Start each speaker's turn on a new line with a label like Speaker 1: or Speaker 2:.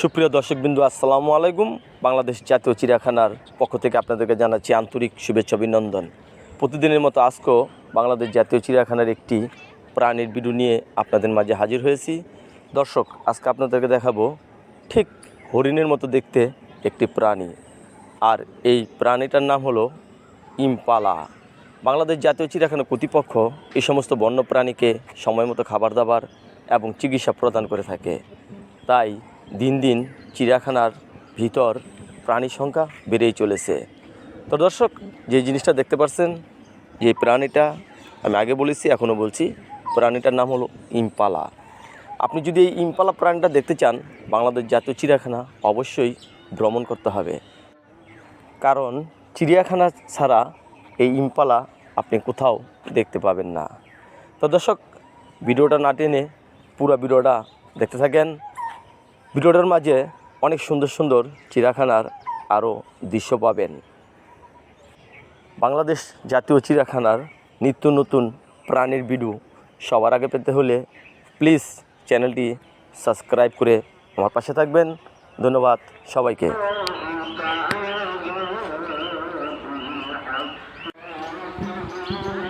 Speaker 1: সুপ্রিয় দর্শকবিন্দু, আসসালামু আলাইকুম। বাংলাদেশ জাতীয় চিড়িয়াখানার পক্ষ থেকে আপনাদেরকে জানাচ্ছি আন্তরিক শুভেচ্ছা অভিনন্দন। প্রতিদিনের মতো আজকেও বাংলাদেশ জাতীয় চিড়িয়াখানার একটি প্রাণীর ভিডিও নিয়ে আপনাদের মাঝে হাজির হয়েছি। দর্শক, আজকে আপনাদেরকে দেখাবো ঠিক হরিণের মতো দেখতে একটি প্রাণী। আর এই প্রাণীটার নাম হলো ইম্পালা। বাংলাদেশ জাতীয় চিড়িয়াখানা কর্তৃপক্ষ এই সমস্ত বন্য প্রাণীকে সময় মতো খাবার দাবার এবং চিকিৎসা প্রদান করে থাকে। তাই দিন দিন চিড়িয়াখানার ভিতর প্রাণী সংখ্যা বেড়েই চলেছে। তো দর্শক, যে জিনিসটা দেখতে পাচ্ছেন যে প্রাণীটা, আমি আগে বলেছি, এখনও বলছি, প্রাণীটার নাম হলো ইম্পালা। আপনি যদি এই ইম্পালা প্রাণীটা দেখতে চান, বাংলাদেশ জাতীয় চিড়িয়াখানা অবশ্যই ভ্রমণ করতে হবে। কারণ চিড়িয়াখানা ছাড়া এই ইম্পালা আপনি কোথাও দেখতে পাবেন না। তো দর্শক, ভিডিওটা না টেনে পুরো ভিডিওটা দেখতে থাকেন। ভিডিওটার মাঝে অনেক সুন্দর সুন্দর চিড়াখানার আরও দৃশ্য পাবেন বাংলাদেশ জাতীয় চিড়াখানার নিত্য নতুন প্রাণীর ভিডিও সবার আগে পেতে হলে প্লিজ চ্যানেলটি সাবস্ক্রাইব করে আমার পাশে থাকবেন ধন্যবাদ সবাইকে Thank you.